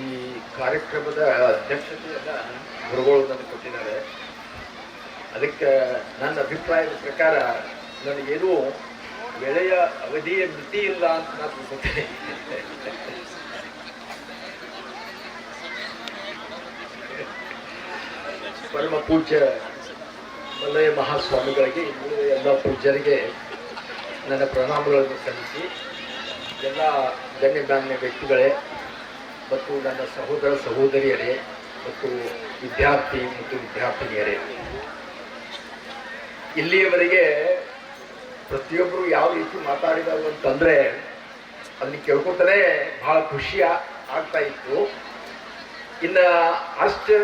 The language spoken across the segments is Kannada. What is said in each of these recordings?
ಈ ಕಾರ್ಯಕ್ರಮದ ಅಧ್ಯಕ್ಷತೆಯನ್ನ ಗುರುಗಳು ಕೊಟ್ಟಿದ್ದಾರೆ. ಅದಕ್ಕೆ ನನ್ನ ಅಭಿಪ್ರಾಯದ ಪ್ರಕಾರ ನನಗೇನು ಬೆಳೆಯ ಅವಧಿಯ ಮಿತಿ ಇಲ್ಲ ಅಂತ ನಾನು ಅನ್ಸುತ್ತೇನೆ ಪರಮ ಪೂಜ್ಯ ಮಲ್ಲಯ್ಯ ಮಹಾಸ್ವಾಮಿಗಳಿಗೆ ಇನ್ನೂ ಎಲ್ಲ ಪೂಜ್ಯರಿಗೆ ನನ್ನ ಪ್ರಣಾಮಗಳನ್ನು ಸಲ್ಲಿಸಿ. ಎಲ್ಲ ಗಣ್ಯಮಾನ್ಯ ವ್ಯಕ್ತಿಗಳೇ ಮತ್ತು ನನ್ನ ಸಹೋದರ ಸಹೋದರಿಯರೇ ಮತ್ತು ವಿದ್ಯಾರ್ಥಿ ಮತ್ತು ವಿದ್ಯಾರ್ಥಿನಿಯರೇ, ಇಲ್ಲಿಯವರೆಗೆ ಪ್ರತಿಯೊಬ್ಬರು ಯಾವ ರೀತಿ ಮಾತಾಡಿದವು ಅಂತಂದರೆ ಅದನ್ನ ಕೇಳ್ಕೊತಾನೆ ಬಹಳ ಖುಷಿ ಆಗ್ತಾ ಇತ್ತು. ಇನ್ನು ಅಷ್ಟು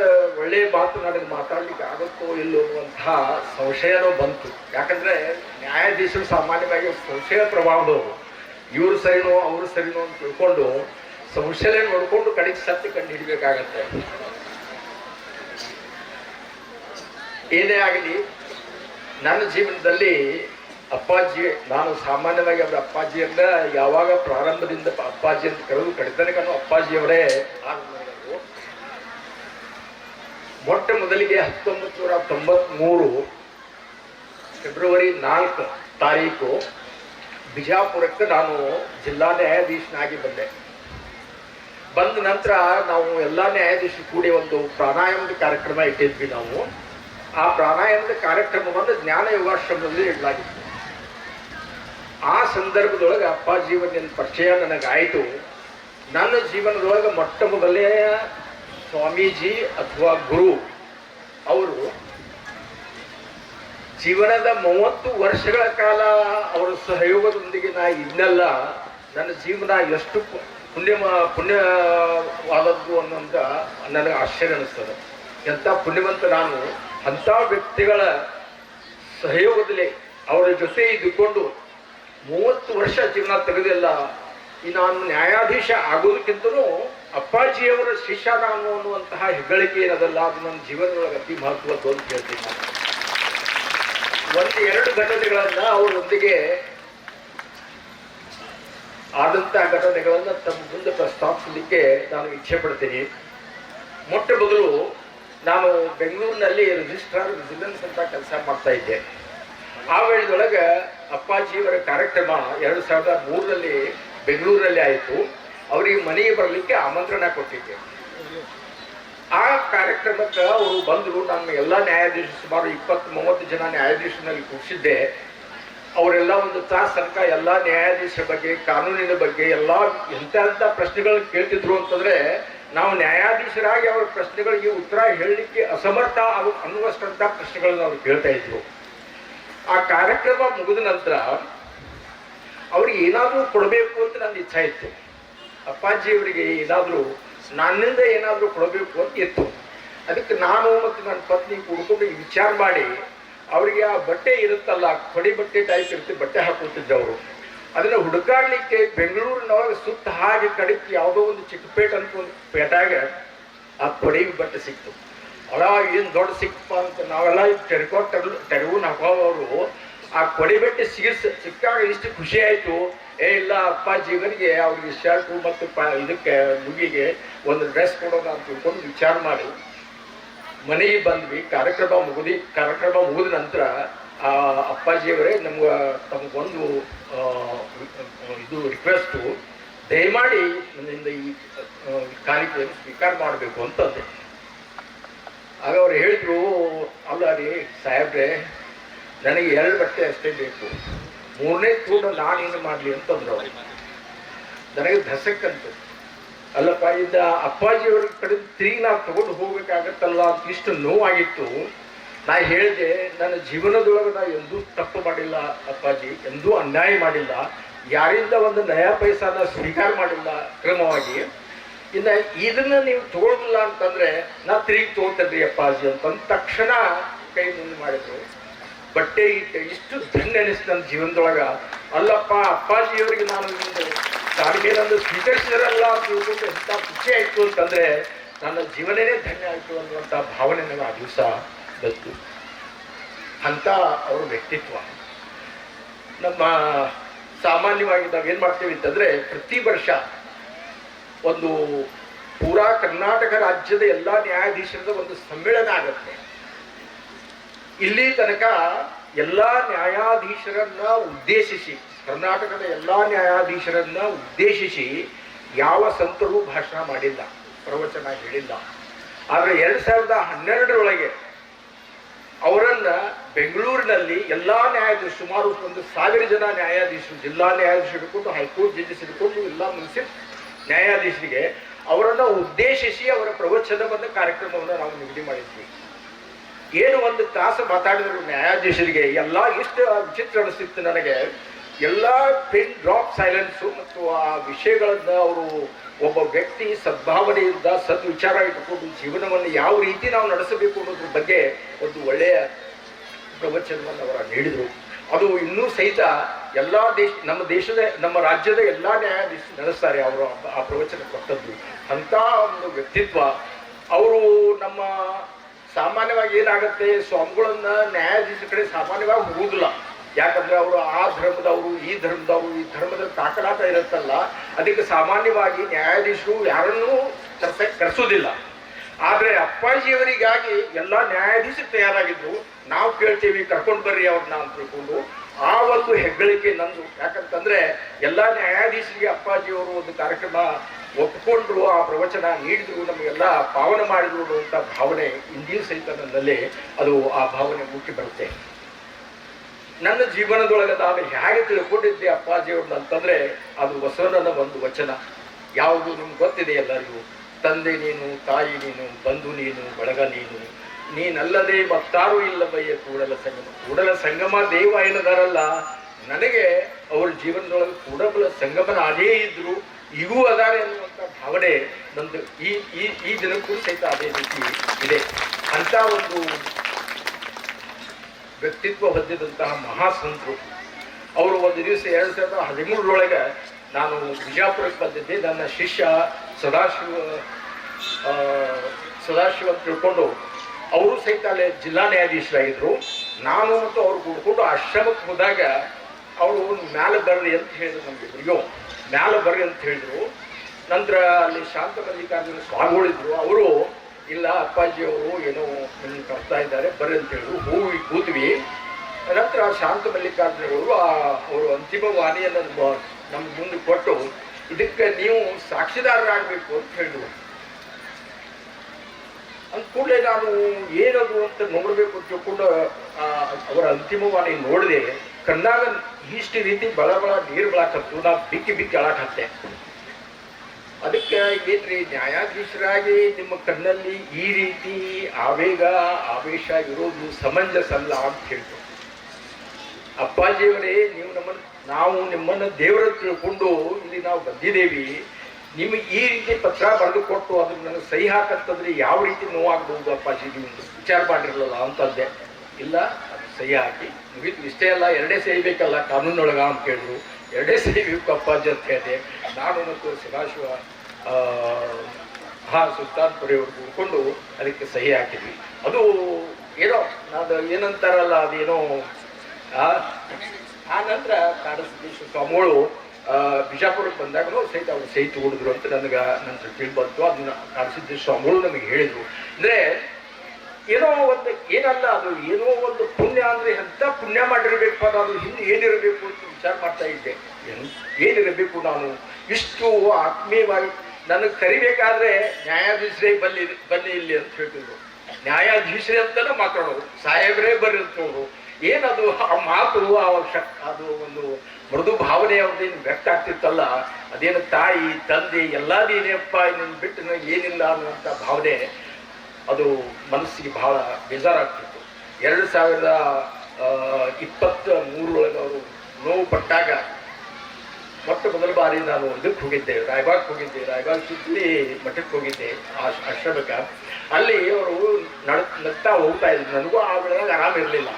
ಒಳ್ಳೆಯ ಮಾತು ನನಗೆ ಮಾತಾಡ್ಲಿಕ್ಕೆ ಆಗುತ್ತೋ ಇಲ್ಲೋ ಅನ್ನುವಂತಹ ಸಂಶಯನೂ ಬಂತು. ಯಾಕಂದರೆ ನ್ಯಾಯಾಧೀಶರು ಸಾಮಾನ್ಯವಾಗಿ ಸಂಶಯ ಪ್ರಭಾವದವರು ಇವರು ಸರಿನೋ ಅವರು ಸರಿನೋ ಅಂತ ತಿಳ್ಕೊಂಡು ಸಂಶಯ ನೋಡ್ಕೊಂಡು ಕಡೆಗೆ ಸತ್ಯ ಕಂಡು ಹಿಡಿಬೇಕಾಗತ್ತೆ ಏನೇ ಆಗಲಿ, ನನ್ನ ಜೀವನದಲ್ಲಿ ಅಪ್ಪಾಜಿ, ನಾನು ಸಾಮಾನ್ಯವಾಗಿ ಅವರ ಅಪ್ಪಾಜಿಯನ್ನ ಯಾವಾಗ ಪ್ರಾರಂಭದಿಂದ ಅಪ್ಪಾಜಿ ಅಂತ ಕರೆದು ಕಡಿತನಕನು ಅಪ್ಪಾಜಿಯವರೇ. ಮೊಟ್ಟ ಮೊದಲಿಗೆ ಹತ್ತೊಂಬತ್ತು ನೂರ ತೊಂಬತ್ಮೂರು ಫೆಬ್ರವರಿ ನಾಲ್ಕು ತಾರೀಕು ಬಿಜಾಪುರಕ್ಕೆ ನಾನು ಜಿಲ್ಲಾ ನ್ಯಾಯಾಧೀಶನಾಗಿ ಬಂದೆ ಬಂದ ನಂತರ ನಾವು ಎಲ್ಲ ನ್ಯಾಯಾಧೀಶರು ಕೂಡಿ ಒಂದು ಪ್ರಾಣಾಯಾಮದ ಕಾರ್ಯಕ್ರಮ ಇಟ್ಟಿದ್ವಿ ನಾವು. ಆ ಪ್ರಾಣಾಯಾಮದ ಕಾರ್ಯಕ್ರಮವನ್ನು ಜ್ಞಾನ ಯೋಗಾಶ್ರಮದಲ್ಲಿ ಇಡಲಾಗಿತ್ತು. ಆ ಸಂದರ್ಭದೊಳಗೆ ಅಪ್ಪಾಜಿಯವರ ಪರಿಚಯ ನನಗಾಯಿತು. ನನ್ನ ಜೀವನದೊಳಗೆ ಮೊಟ್ಟ ಮೊದಲೇ ಸ್ವಾಮೀಜಿ ಅಥವಾ ಗುರು ಅವರು ಜೀವನದ ಮೂವತ್ತು ವರ್ಷಗಳ ಕಾಲ ಅವರ ಸಹಯೋಗದೊಂದಿಗೆ ನಾ ಇನ್ನೆಲ್ಲ ನನ್ನ ಜೀವನ ಎಷ್ಟು ಪುಣ್ಯ ಪುಣ್ಯವಾದದ್ದು ಅನ್ನೋಂಥ ನನಗೆ ಆಶ್ಚರ್ಯ ಅನ್ನಿಸ್ತದೆ ಎಂಥ ಪುಣ್ಯವಂತ ನಾನು ಅಂಥ ವ್ಯಕ್ತಿಗಳ ಸಹಯೋಗದಲ್ಲಿ ಅವರ ಜೊತೆ ಇದ್ದುಕೊಂಡು ಮೂವತ್ತು ವರ್ಷ ಜೀವನ ತೆಗೆದಿಲ್ಲ, ಈ ನಾನು ನ್ಯಾಯಾಧೀಶ ಆಗೋದಕ್ಕಿಂತಲೂ ಅಪ್ಪಾಜಿಯವರ ಶಿಷ್ಯ ನಾನು ಅನ್ನುವಂತಹ ಹೆಗ್ಗಳಿಕೆ ಏನದಲ್ಲ ಅದು ನನ್ನ ಜೀವನದೊಳಗೆ ಅತಿ ಮಹತ್ವದ್ದು ಅಂತ ಹೇಳ್ತೀನಿ ಒಂದು ಎರಡು ಘಟನೆಗಳನ್ನು ಅವರೊಂದಿಗೆ ಆದಂತ ಘಟನೆಗಳನ್ನು ತಮ್ಮ ಮುಂದೆ ಪ್ರಸ್ತಾಪಿಸಲಿಕ್ಕೆ ನಾನು ಇಚ್ಛೆ ಪಡ್ತೀನಿ. ಮೊಟ್ಟ ಮೊದಲು ನಾನು ಬೆಂಗಳೂರಿನಲ್ಲಿ ರಿಜಿಸ್ಟ್ರಾರ್ ರೆಸಿಡೆನ್ಸ್ ಅಂತ ಕೆಲಸ ಮಾಡ್ತಾ ಇದ್ದೆ. ಆ ವೇಳೆದೊಳಗೆ ಅಪ್ಪಾಜಿಯವರ ಕಾರ್ಯಕ್ರಮ ಎರಡು ಸಾವಿರದ ಮೂರರಲ್ಲಿ ಬೆಂಗಳೂರಲ್ಲಿ ಆಯಿತು. ಅವರಿಗೆ ಮನೆಗೆ ಬರಲಿಕ್ಕೆ ಆಮಂತ್ರಣ ಕೊಟ್ಟಿದ್ದೆ. ಆ ಕಾರ್ಯಕ್ರಮಕ್ಕೆ ಅವರು ಬಂದರು ನಮ್ಮ ಎಲ್ಲ ನ್ಯಾಯಾಧೀಶರು ಸುಮಾರು ಇಪ್ಪತ್ತು ಮೂವತ್ತು ಜನ ನ್ಯಾಯಾಧೀಶನಲ್ಲಿ ಕೂರಿಸಿದ್ದೆ. ಅವರೆಲ್ಲ ಒಂದು ತಾಸು ತನಕ ಎಲ್ಲ ನ್ಯಾಯಾಧೀಶರ ಬಗ್ಗೆ, ಕಾನೂನಿನ ಬಗ್ಗೆ ಎಲ್ಲ ಎಂಥ ಎಂಥ ಪ್ರಶ್ನೆಗಳನ್ನ ಕೇಳ್ತಿದ್ರು ಅಂತಂದ್ರೆ ನಾವು ನ್ಯಾಯಾಧೀಶರಾಗಿ ಅವರ ಪ್ರಶ್ನೆಗಳಿಗೆ ಉತ್ತರ ಹೇಳಲಿಕ್ಕೆ ಅಸಮರ್ಥ ಅವರು ಅನ್ನುವಷ್ಟಂಥ ಪ್ರಶ್ನೆಗಳನ್ನ ಅವ್ರು ಕೇಳ್ತಾ ಇದ್ರು. ಆ ಕಾರ್ಯಕ್ರಮ ಮುಗಿದ ನಂತರ ಅವ್ರಿಗೆ ಏನಾದರೂ ಕೊಡಬೇಕು ಅಂತ ನನ್ನ ಇಚ್ಛೆ ಇತ್ತು. ಅಪ್ಪಾಜಿ ಅವರಿಗೆ ಏನಾದರೂ, ನನ್ನಿಂದ ಏನಾದರೂ ಕೊಡಬೇಕು ಅಂತ ಇತ್ತು. ಅದಕ್ಕೆ ನಾನು ಮತ್ತು ನನ್ನ ಪತ್ನಿ ಕೂಡ್ಕೊಂಡು ವಿಚಾರ ಮಾಡಿ ಅವರಿಗೆ ಆ ಬಟ್ಟೆ ಇರುತ್ತಲ್ಲ ಕೊಡಿ ಬಟ್ಟೆ ಟೈಪ್ ಇರುತ್ತೆ, ಬಟ್ಟೆ ಹಾಕುತ್ತಿದ್ದವರು. ಅದನ್ನ ಹುಡುಕಾಡ್ಲಿಕ್ಕೆ ಬೆಂಗಳೂರಿನೊಳಗೆ ಸುತ್ತ ಹಾಗೆ ಕಡಿತ ಯಾವುದೋ ಒಂದು ಚಿಕ್ಕಪೇಟ್ ಅಂತ ಒಂದು ಪೇಟಾಗ ಆ ಕೊಡಿ ಬಟ್ಟೆ ಸಿಕ್ತು. ಅಲ್ಲ ಏನು ದೊಡ್ಡ ಸಿಕ್ಕಪ್ಪ ಅಂತ ನಾವೆಲ್ಲ ತೆರ್ಕೊಂಡು ತೆರವು ತೆರವು ಅವರು ಆ ಕೊಡಿ ಬಟ್ಟೆ ಸಿಗಿಸ್ ಸಿಕ್ಕಾಗ ಇಷ್ಟು ಖುಷಿ ಆಯಿತು. ಏ, ಇಲ್ಲ ಅಪ್ಪಾಜಿಗರಿಗೆ ಅವ್ರಿಗೆ ಶರ್ಟು ಮತ್ತು ಪ ಇದಕ್ಕೆ ಮುಗಿಗೆ ಒಂದು ಡ್ರೆಸ್ ಕೊಡೋಣ ಅಂತ ತಿಳ್ಕೊಂಡು ವಿಚಾರ ಮಾಡಿ. ಮನೆಗೆ ಬಂದ್ವಿ, ಕಾರ್ಯಕ್ರಮ ಮುಗಿದಿ, ಕಾರ್ಯಕ್ರಮ ಮುಗಿದ ನಂತರ, ಆ ಅಪ್ಪಾಜಿಯವರೇ ನಮ್ಗೆ ತಮಗೊಂದು ಇದು ರಿಕ್ವೆಸ್ಟು ದಯಮಾಡಿ ನನ್ನಿಂದ ಈ ಕಾರ್ಯಕ್ರಮ ಸ್ವೀಕಾರ ಮಾಡಬೇಕು ಅಂತಂದೆ ಆಗ ಅವ್ರು ಹೇಳಿದ್ರು, ಅಲ್ಲ ರೀ ಸಾಹೇಬ್ರೆ, ನನಗೆ ಎರಡು ಬಟ್ಟೆ ಅಷ್ಟೇ ಬೇಕು. ಮೂರನೇ ಕೂಡ ನಾನೇನು ಮಾಡಲಿ ಅಂತಂದ್ರು ನನಗೆ ಧಸಕ್ಕಂತ ಅಲ್ಲಪ್ಪ ಇದ್ದ ಅಪ್ಪಾಜಿಯವ್ರ ಕಡೆ ತಿರುಗಿ ನಾ ತಗೊಂಡು ಹೋಗ್ಬೇಕಾಗತ್ತಲ್ಲ ಅಂತ ಇಷ್ಟು ನೋವಾಗಿತ್ತು. ನಾ ಹೇಳಿದೆ, ನನ್ನ ಜೀವನದೊಳಗೆ ನಾ ಎಂದೂ ತಪ್ಪು ಮಾಡಿಲ್ಲ ಅಪ್ಪಾಜಿ, ಎಂದೂ ಅನ್ಯಾಯ ಮಾಡಿಲ್ಲ. ಯಾರಿಂದ ಒಂದು ನಯಾ ಪೈಸಾನ ಸ್ವೀಕಾರ ಮಾಡಿಲ್ಲ ಕ್ರಮವಾಗಿ. ಇನ್ನು ಇದನ್ನ ನೀವು ತಗೊಳ್ಳೋದಿಲ್ಲ ಅಂತಂದ್ರೆ, ನಾ ತಿರುಗಿ ತಗೋತೇನ್ರಿ ಅಪ್ಪಾಜಿ ಅಂತಂದ ತಕ್ಷಣ ಕೈ ಮುಂದೆ ಮಾಡಿದ್ರು. ಬಟ್ಟೆ, ಇಟ್ಟು ಇಷ್ಟು ಧನ್ಯ ಅನಿಸ್ತು ನನ್ನ ಜೀವನದೊಳಗ. ಅಲ್ಲಪ್ಪ ಅಪ್ಪಾಜಿಯವರಿಗೆ ನಾನು ಒಂದು ಸಾರಿಗೆ ನಂದು ಸ್ವೀಕರಿಸಿದ್ರಲ್ಲ ಅಂತ ತಿಳ್ಕೊಂಡು ಎಂಥ ಖುಷಿ ಆಯ್ತು ಅಂತಂದ್ರೆ ನನ್ನ ಜೀವನನೇ ಧನ್ಯ ಆಯ್ತು ಅನ್ನುವಂಥ ಭಾವನೆ ನನಗೆ ಆ ದಿವಸ ಬಂತು. ಅಂತ ಅವ್ರ ವ್ಯಕ್ತಿತ್ವ. ನಮ್ಮ ಸಾಮಾನ್ಯವಾಗಿ ನಾವೇನು ಮಾಡ್ತೀವಿ ಅಂತಂದ್ರೆ ಪ್ರತಿ ವರ್ಷ ಒಂದು ಪೂರಾ ಕರ್ನಾಟಕ ರಾಜ್ಯದ ಎಲ್ಲಾ ನ್ಯಾಯಾಧೀಶರದ ಒಂದು ಸಮ್ಮೇಳನ ಆಗುತ್ತೆ. ಇಲ್ಲಿ ತನಕ ಎಲ್ಲಾ ನ್ಯಾಯಾಧೀಶರನ್ನ ಉದ್ದೇಶಿಸಿ, ಕರ್ನಾಟಕದ ಎಲ್ಲಾ ನ್ಯಾಯಾಧೀಶರನ್ನ ಉದ್ದೇಶಿಸಿ ಯಾವ ಸಂತರೂ ಭಾಷಣ ಮಾಡಿಲ್ಲ, ಪ್ರವಚನ ಹೇಳಿಲ್ಲ. ಆದ್ರೆ ಎರಡು ಸಾವಿರದ ಹನ್ನೆರಡರೊಳಗೆ ಅವರನ್ನ ಬೆಂಗಳೂರಿನಲ್ಲಿ ಎಲ್ಲಾ ನ್ಯಾಯಾಧೀಶರು, ಸುಮಾರು ಒಂದು ಸಾವಿರ ಜನ ನ್ಯಾಯಾಧೀಶರು, ಜಿಲ್ಲಾ ನ್ಯಾಯಾಧೀಶ ಹಿಡ್ಕೊಂಡು ಹೈಕೋರ್ಟ್ ಜಡ್ಜಸ್ ಹಿಡ್ಕೊಂಡು ಎಲ್ಲ ಮುನ್ಸಿಪ್ ನ್ಯಾಯಾಧೀಶರಿಗೆ ಅವರನ್ನ ಉದ್ದೇಶಿಸಿ ಅವರ ಪ್ರವಚನವನ್ನು, ಕಾರ್ಯಕ್ರಮವನ್ನು ನಾವು ನಿಗದಿ ಮಾಡಿದ್ವಿ. ಏನು ಒಂದು ತಾಸು ಮಾತಾಡಿದ್ರು ನ್ಯಾಯಾಧೀಶರಿಗೆ, ಎಲ್ಲ ಇಷ್ಟು ವಿಚಿತ್ರ ಅನಿಸ್ತಿತ್ತು ನನಗೆ. ಎಲ್ಲ ಪಿನ್ ಡ್ರಾಪ್ ಸೈಲೆನ್ಸು ಮತ್ತು ಆ ವಿಷಯಗಳನ್ನ ಅವರು ಒಬ್ಬ ವ್ಯಕ್ತಿ ಸದ್ಭಾವನೆಯಿಂದ ಸದ್ವಿಚಾರ ಇಟ್ಟುಕೊಂಡು ಜೀವನವನ್ನು ಯಾವ ರೀತಿ ನಾವು ನಡೆಸಬೇಕು ಅನ್ನೋದ್ರ ಬಗ್ಗೆ ಒಂದು ಒಳ್ಳೆಯ ಪ್ರವಚನವನ್ನು ಅವರ ನೀಡಿದರು. ಅದು ಇನ್ನೂ ಸಹಿತ ಎಲ್ಲ ದೇಶ, ನಮ್ಮ ದೇಶದ, ನಮ್ಮ ರಾಜ್ಯದ ಎಲ್ಲ ನ್ಯಾಯಾಧೀಶ ನಡೆಸ್ತಾರೆ ಅವರು ಆ- ಪ್ರವಚನ ಕೊಟ್ಟದ್ದು. ಅಂತ ಒಂದು ವ್ಯಕ್ತಿತ್ವ. ಅವರು ನಮ್ಮ ಸಾಮಾನ್ಯವಾಗಿ ಏನಾಗುತ್ತೆ, ಸ್ವಾಮಿಗಳನ್ನ ನ್ಯಾಯಾಧೀಶ ಕಡೆ ಸಾಮಾನ್ಯವಾಗಿ ಹೋಗುದಿಲ್ಲ. ಯಾಕಂದ್ರೆ ಅವರು ಆ ಧರ್ಮದವರು, ಈ ಧರ್ಮದವರು, ಈ ಧರ್ಮದ ತಾಕಲಾಟ ಇರುತ್ತಲ್ಲ, ಅದಕ್ಕೆ ಸಾಮಾನ್ಯವಾಗಿ ನ್ಯಾಯಾಧೀಶರು ಯಾರನ್ನೂ ಕರ್ಸ, ಕರೆಸೋದಿಲ್ಲ. ಆದ್ರೆ ಅಪ್ಪಾಜಿಯವರಿಗಾಗಿ ಎಲ್ಲ ನ್ಯಾಯಾಧೀಶರು ತಯಾರಾಗಿದ್ದು ನಾವು ಕೇಳ್ತೀವಿ, ಕರ್ಕೊಂಡು ಬರ್ರಿ ಅವ್ರನ್ನ ಅಂತ ತಿಳ್ಕೊಂಡು ಆ ಒಂದು ಹೆಗ್ಗಳಿಕೆ ನಂದು. ಯಾಕಂತಂದ್ರೆ ಎಲ್ಲ ನ್ಯಾಯಾಧೀಶರಿಗೆ ಅಪ್ಪಾಜಿಯವರು ಒಂದು ಕಾರ್ಯಕ್ರಮ ಒಪ್ಪಿಕೊಂಡ್ರು ಆ ಪ್ರವಚನ ನೀಡಿದ್ರು ನಮಗೆಲ್ಲ ಪಾವನ ಮಾಡಿದ್ರು ಅಂತ ಭಾವನೆ ಇಂದಿಯೂ ಸಹಿತ ನನ್ನಲ್ಲಿ ಅದು ಆ ಭಾವನೆ ಮುಟ್ಟಿ ಬರುತ್ತೆ. ನನ್ನ ಜೀವನದೊಳಗೆ ನಾನು ಹೇಗೆ ತಿಳ್ಕೊಂಡಿದ್ದೆ ಅಪ್ಪಾಜಿಯವ್ರನ್ನ ಅಂತಂದ್ರೆ ಅದು ಬಸವಣ್ಣನ ಒಂದು ವಚನ. ಯಾವುದು ನಿಮ್ಗೆ ಗೊತ್ತಿದೆ ಎಲ್ಲರಿಗೂ? ತಂದೆ ನೀನು, ತಾಯಿ ನೀನು, ಬಂಧು ನೀನು, ಬಳಗ ನೀನು. ನೀನಲ್ಲದೆ ಮತ್ತಾರೂ ಇಲ್ಲ ಬಯ್ಯ ಕೂಡಲ ಸಂಗಮ. ಕೂಡಲ ಸಂಗಮ ದೇವ ಏನದಾರಲ್ಲ ನನಗೆ ಅವ್ರ ಜೀವನದೊಳಗೆ ಕೂಡಲ ಸಂಗಮನ ಅದೇ ಇದ್ರು. ಇವೂ ಅದಾರೆ ಅನ್ನುವಂಥ ಭಾವನೆ ನಂದು ಈ ಈ ಈ ದಿನಕ್ಕೂ ಸಹಿತ ಅದೇ ರೀತಿ ಇದೆ. ಅಂತ ಒಂದು ವ್ಯಕ್ತಿತ್ವ ಹೊಂದಿದಂತಹ ಮಹಾಸಂತರು. ಅವರು ಒಂದು ದಿವಸ ಎರಡು ಸಾವಿರದ ಹದಿಮೂರರೊಳಗೆ ನಾನು ಬಿಜಾಪುರಕ್ಕೆ ಬಂದಿದ್ದೆ. ನನ್ನ ಶಿಷ್ಯ ಸದಾಶಿವ ಸದಾಶಿವ ತಿಳ್ಕೊಂಡು ಅವರು ಸಹಿತ ಅಲ್ಲೇ ಜಿಲ್ಲಾ ನ್ಯಾಯಾಧೀಶರಾಗಿದ್ದರು ನಾನು ಮತ್ತು ಅವ್ರು ಕೂಡ್ಕೊಂಡು ಆಶ್ರಮಕ್ಕೆ ಹೋದಾಗ ಅವರು ಮ್ಯಾಲೆ ಬರ್ರಿ ಅಂತ ಹೇಳಿದ್ರು ಅಯ್ಯೋ, ಮ್ಯಾಲೆ ಬರ್ರಿ ಅಂತ ಹೇಳಿದ್ರು. ನಂತರ ಅಲ್ಲಿ ಶಾಂತ ಮಲ್ಲಿಕಾರ್ಜುನ ಸ್ವಾಮಿಗಳಿದ್ರು. ಅವರು, ಇಲ್ಲ ಅಪ್ಪಾಜಿಯವರು ಏನೋ ನಿಮ್ಗೆ ಕರ್ತಾ ಇದ್ದಾರೆ, ಬರ್ರಿ ಅಂತ ಹೇಳಿದ್ರು. ಹೂವಿ ಕೂತ್ವಿ. ನಂತರ ಶಾಂತ ಮಲ್ಲಿಕಾರ್ಜುನವರು ಆ, ಅವರು ಅಂತಿಮ ವಾಣಿಯನ್ನು ನಮ್ಮ ಮುಂದೆ ಕೊಟ್ಟು, ಇದಕ್ಕೆ ನೀವು ಸಾಕ್ಷಿದಾರರಾಗಬೇಕು ಅಂತ ಹೇಳಿದ್ರು. ಅಂದ ಕೂಡಲೇ ನಾನು ಏನದು ಅಂತ ನೋಡಬೇಕು ಅಂತ ತಿಳ್ಕೊಂಡು ಅವರ ಅಂತಿಮ ವಾಣಿ ನೋಡಿದೆ, ಕಣ್ಣಾಗ ಇಷ್ಟು ರೀತಿ ಬಳ ಬಳ ನೀರು ಬಳಕತ್ತು ನಾ ಬಿಕ್ಕಿ ಬಿಕ್ಕಿ ಅಳಾಕತ್ತೆ. ಅದಕ್ಕೆ ಏನ್ರಿ, ನ್ಯಾಯಾಧೀಶರಾಗಿ ನಿಮ್ಮ ಕಣ್ಣಲ್ಲಿ ಈ ರೀತಿ ಆವೇಗ, ಆವೇಶ ಇರೋದು ಸಮಂಜಸ ಅಲ್ಲ ಅಂತ ಹೇಳ್ತು. ಅಪ್ಪಾಜಿಯವರೇ ನೀವು ನಮ್ಮನ್ನು ನಾವು ನಿಮ್ಮನ್ನು ದೇವರ ತಿಳ್ಕೊಂಡು ಇಲ್ಲಿ ನಾವು ಬಂದಿದ್ದೇವೆ ನಿಮಗೆ ಈ ರೀತಿ ಪತ್ರ ಬರೆದು ಕೊಟ್ಟು ಅದನ್ನ ನನಗೆ ಸಹಿ ಹಾಕಂತಂದ್ರೆ ಯಾವ ರೀತಿ ನೋವಾಗಬಹುದು ಅಪ್ಪಾಜಿ ನೀವು ವಿಚಾರ ಮಾಡಿರಲಿಲ್ಲ ಅಂತಂದೆ. ಇಲ್ಲ ಸಹಿ ಹಾಕಿ ಮುಗಿತು ಇಷ್ಟೇ ಅಲ್ಲ, ಎರಡೇ ಸಹಿ ಬೇಕಲ್ಲ ಕಾನೂನೊಳಗ ಅಂತ ಕೇಳಿದ್ರು. ಎರಡೇ ಸಹಿ ಬೇಕು ಅಪ್ಪಾಜಿ ಅಂತ ಹೇಳಿದೆ. ನಾನು ಮತ್ತು ಸದಾಶಿವ ಹಾ ಸುಲ್ತಾನ್ಪುರಿ ಅವ್ರು ಕೂತ್ಕೊಂಡು ಅದಕ್ಕೆ ಸಹಿ ಹಾಕಿದ್ವಿ. ಅದು ಏನೋ ಅದು ಏನಂತಾರಲ್ಲ, ಅದೇನೋ, ಆ ನಂತರ ಕಾಡಸಿದ್ದೇಶ್ವರ ಸ್ವಾಮಿಗಳು ಬಿಜಾಪುರಕ್ಕೆ ಬಂದಾಗಲೂ ಸಹಿತ ಅವರು ಸಹಿ ತಗೊಂಡಿದ್ರು ಅಂತ ನನಗೆ, ನನ್ನ ತಿಳಿ ಬಂತು. ಅದನ್ನ ಕಾಡಸಿದ್ದೇಶ್ವರ ಸ್ವಾಮಿಗಳು ನಮಗೆ ಹೇಳಿದ್ರು. ಅಂದ್ರೆ, ಏನೋ ಒಂದು ಏನಲ್ಲ, ಅದು ಏನೋ ಅದು ಹಿಂದೆ ಏನಿರಬೇಕು ಅಂತ ವಿಚಾರ ಮಾಡ್ತಾ ಇದ್ದೆ. ಏನ್- ಏನಿರಬೇಕು ನಾನು? ಇಷ್ಟು ಆತ್ಮೀಯವಾಗಿ ನನಗೆ ಕರಿಬೇಕಾದ್ರೆ ನ್ಯಾಯಾಧೀಶರೇ ಬಲ್ಲಿ ಬನ್ನಿ ಇಲ್ಲಿ ಅಂತ ಹೇಳ್ತಿದ್ರು. ನ್ಯಾಯಾಧೀಶರೇ ಅಂತಲೇ ಮಾತಾಡೋರು. ಸಾಹೇಬರೇ ಬರ್ರಿ ಅಂತ ಹೇಳೋರು. ಏನದು ಆ ಮಾತು ಆ ಶಕ್ ಅದು ಒಂದು ಮೃದು ಭಾವನೆ ಅವ್ರದ್ದೇನು ವ್ಯಕ್ತ ಆಗ್ತಿತ್ತಲ್ಲ? ಅದೇನು ತಾಯಿ ತಂದೆ ಎಲ್ಲ ನೀನೇಪ್ಪ ನಿನ್ನ ಬಿಟ್ಟು ನನಗೆ ಏನಿಲ್ಲ ಅನ್ನುವಂಥ ಭಾವನೆ ಅದು ಮನಸ್ಸಿಗೆ ಬಹಳ ಬೇಜಾರಾಗ್ತಿತ್ತು. ಎರಡು ಸಾವಿರದ ಇಪ್ಪತ್ತ ಮೂರೊಳಗೆ ಅವರು ನೋವು ಪಟ್ಟಾಗ ಮೊಟ್ಟ ಮೊದಲ ಬಾರಿ ನಾನು ಇದಕ್ಕೆ ಹೋಗಿದ್ದೆ, ರಾಯಬಾಗ್ ಹೋಗಿದ್ದೆ, ರಾಯಬಾಗ್ ಸುತ್ತಲಿ ಮಠಕ್ಕೆ ಹೋಗಿದ್ದೆ ಆಶ್ರಮಕ್ಕೆ ಅಲ್ಲಿ ಅವರು ನಡ್, ನಗ್ತಾ ಹೋಗ್ತಾ ಇದ್ರು. ನನಗೂ ಆ ವೇಳೆದಾಗ ಆರಾಮಿರಲಿಲ್ಲ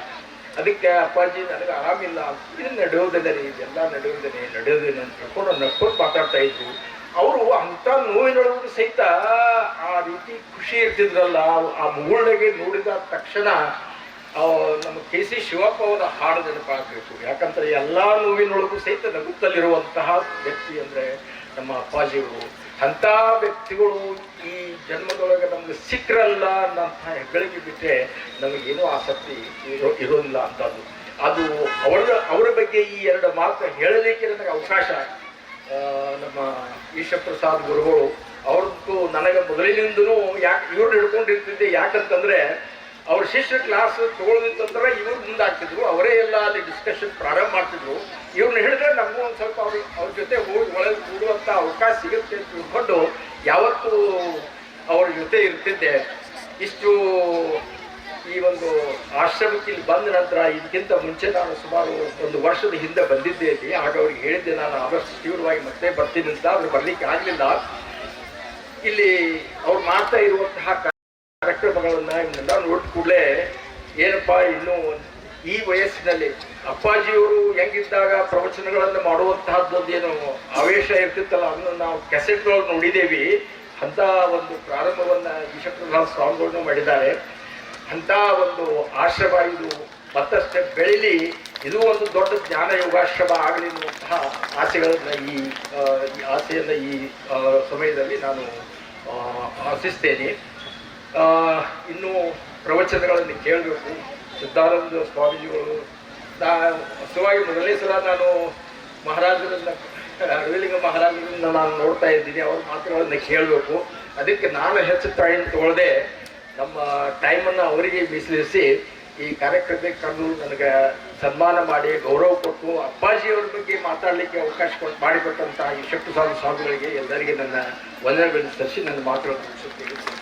ಅದಕ್ಕೆ ಅಪ್ಪಾಜಿ, ನನಗೆ ಆರಾಮಿಲ್ಲ. ಇದು ನಡೆಯೋದಿದೆ ರೀ ಇದೆಲ್ಲ ನಡೆಯೋದೇನೆ ನಡೆಯೋದೇನೆ ಅಂತ ಹೇಳ್ಕೊಂಡು ನಡ್ಕೊಂಡು ಮಾತಾಡ್ತಾ ಇದ್ರು. ಅವರು ಅಂತ ನೋವಿನೊಳಗೂ ಸಹಿತ ಆ ರೀತಿ ಖುಷಿ ಇರ್ತಿದ್ರಲ್ಲ, ಆ- ಮುಗುಳ್ನಗೆ ನೋಡಿದ ತಕ್ಷಣ ನಮ್ಮ ಕೆ ಸಿ ಶಿವಪ್ಪ ಅವರ ಹಾಡು ನೆನಪಾಗಬೇಕು. ಯಾಕಂದ್ರೆ ಎಲ್ಲ ನೋವಿನೊಳಗೂ ಸಹಿತ ನಗುತ್ತಲ್ಲಿರುವಂತಹ ವ್ಯಕ್ತಿ ಅಂದ್ರೆ ನಮ್ಮ ಅಪ್ಪಾಜಿಯವರು. ಅಂಥ ವ್ಯಕ್ತಿಗಳು ಈ ಜನ್ಮದೊಳಗೆ ನಮ್ಗೆ ಸಿಕ್ಕರಲ್ಲ ಅನ್ನಂಥ ಹೆಗ್ಗಳಿಕೆ ಬಿಟ್ಟರೆ ನಮಗೇನೂ ಆಸಕ್ತಿ ಇರೋ ಇರೋದಿಲ್ಲ ಅಂತದ್ದು ಅದು ಅವರ ಅವರ ಬಗ್ಗೆ ಈ ಎರಡು ಮಾತು ಹೇಳಲಿಕ್ಕೆ ನನಗೆ ಅವಕಾಶ ನಮ್ಮ ಈಶಪ್ರಸಾದ್ ಗುರುಗಳು. ಅವ್ರದ್ದು ನನಗೆ ಮೊದಲಿನಿಂದನೂ ಯಾಕೆ ಇವ್ರು ಹಿಡ್ಕೊಂಡಿರ್ತಿದ್ದೆ ಯಾಕಂತಂದ್ರೆ ಅವ್ರ ಶಿಷ್ಯ ಕ್ಲಾಸ್ ತಗೊಳ್ಳೋದಿತ್ತಂದ್ರೆ ಇವ್ರು ಮುಂದಾಗ್ತಿದ್ರು. ಅವರೇ ಎಲ್ಲ ಅಲ್ಲಿ ಡಿಸ್ಕಷನ್ ಪ್ರಾರಂಭ ಮಾಡ್ತಿದ್ರು. ಇವ್ರನ್ನ ಹೇಳಿದ್ರೆ ನಮಗೂ ಒಂದು ಸ್ವಲ್ಪ ಅವ್ರ ಅವ್ರ ಜೊತೆ ಹೋಗಿ ಒಳಗೆ ಕೂಡುವಂಥ ಅವಕಾಶ ಸಿಗುತ್ತೆ ಅಂತ ತಿಳ್ಕೊಂಡು ಯಾವತ್ತೂ ಅವ್ರ ಜೊತೆ ಇರ್ತಿದ್ದೆ. ಇಷ್ಟು ಈ ಒಂದು ಆಶ್ರಮಕ್ಕೆ ಇಲ್ಲಿ ಬಂದ ನಂತರ ಇದಕ್ಕಿಂತ ಮುಂಚೆ ನಾನು ಸುಮಾರು ಒಂದು ವರ್ಷದ ಹಿಂದೆ ಬಂದಿದ್ದೆ ಇಲ್ಲಿ. ಆಗ ಅವ್ರಿಗೆ ಹೇಳಿದ್ದೆ, ನಾನು ಆದಷ್ಟು ತೀವ್ರವಾಗಿ ಮತ್ತೆ ಬರ್ತೀನಿ ಅಂತ. ಅವ್ರು ಬರ್ಲಿಕ್ಕೆ ಆಗಲಿಲ್ಲ. ಇಲ್ಲಿ ಅವ್ರು ಮಾಡ್ತಾ ಇರುವಂತಹ ಕಾರ್ಯಕ್ರಮಗಳನ್ನ ಇವನ್ನೆಲ್ಲ ನೋಡಿದ ಕೂಡಲೇ ಏನಪ್ಪಾ ಇನ್ನು ಈ ವಯಸ್ಸಿನಲ್ಲಿ ಅಪ್ಪಾಜಿಯವರು ಹೆಂಗಿದ್ದಾಗ ಪ್ರವಚನಗಳನ್ನು ಮಾಡುವಂತಹದ್ದೊಂದು ಏನು ಆವೇಶ ಇರ್ತಿತ್ತಲ್ಲ, ಅದನ್ನು ನಾವು ಕೆಸೆಟ್ಗಳು ನೋಡಿದ್ದೇವೆ ಅಂತ ಒಂದು ಪ್ರಾರಂಭವನ್ನ ವಿಶ್ವಪ್ರಸಾದ್ ಸ್ವಾಮಿಗಳನ್ನು ಮಾಡಿದ್ದಾರೆ. ಅಂತ ಒಂದು ಆಶ್ರಮ ಇದು ಮತ್ತಷ್ಟೇ ಬೆಳಿಲಿ. ಇದು ಒಂದು ದೊಡ್ಡ ಜ್ಞಾನ ಯೋಗಾಶ್ರಮ ಆಗಲಿ ಅನ್ನುವಂತಹ ಆಸೆಗಳನ್ನ ಈ ಆಸೆಯನ್ನು ಈ ಸಮಯದಲ್ಲಿ ನಾನು ಆಶಿಸ್ತೇನೆ. ಇನ್ನು ಪ್ರವಚನಗಳನ್ನು ಕೇಳಬೇಕು. ಸಿದ್ಧಾನಂದ ಸ್ವಾಮೀಜಿಗಳು. ನಾ ಮೊದಲನೇ ಸಲ ನಾನು ಮಹಾರಾಜರನ್ನ ಅರವಿಲಿಂಗ ಮಹಾರಾಜರನ್ನ ನಾನು ನೋಡ್ತಾ ಇದ್ದೀನಿ. ಅವ್ರ ಮಾತುಗಳನ್ನು ಕೇಳಬೇಕು. ಅದಕ್ಕೆ ನಾನು ಹೆಚ್ಚು ಟೈಮ್ ತಗೊಳ್ಳದೆ ನಮ್ಮ ಟೈಮನ್ನು ಅವರಿಗೆ ಮೀಸಲಿರಿಸಿ ಈ ಕಾರ್ಯಕ್ರಮಕ್ಕೆ ಕರೆದು ನನಗೆ ಸನ್ಮಾನ ಮಾಡಿ, ಗೌರವ ಕೊಟ್ಟು, ಅಪ್ಪಾಜಿಯವ್ರ ಬಗ್ಗೆ ಮಾತಾಡಲಿಕ್ಕೆ ಅವಕಾಶ ಕೊಟ್ಟು ಮಾಡಿಕೊಟ್ಟಂತಹ ಈ ಶಕ್ತಿ ಸ್ವಾಮಿ ಸ್ವಾಮಿಗಳಿಗೆ ಎಲ್ಲರಿಗೆ ನನ್ನ ವಂದನೆಗಳನ್ನು ಸಲ್ಲಿಸಿ ನನ್ನ ಮಾತುಗಳನ್ನು ಮುಗಿಸುತ್ತೇನೆ.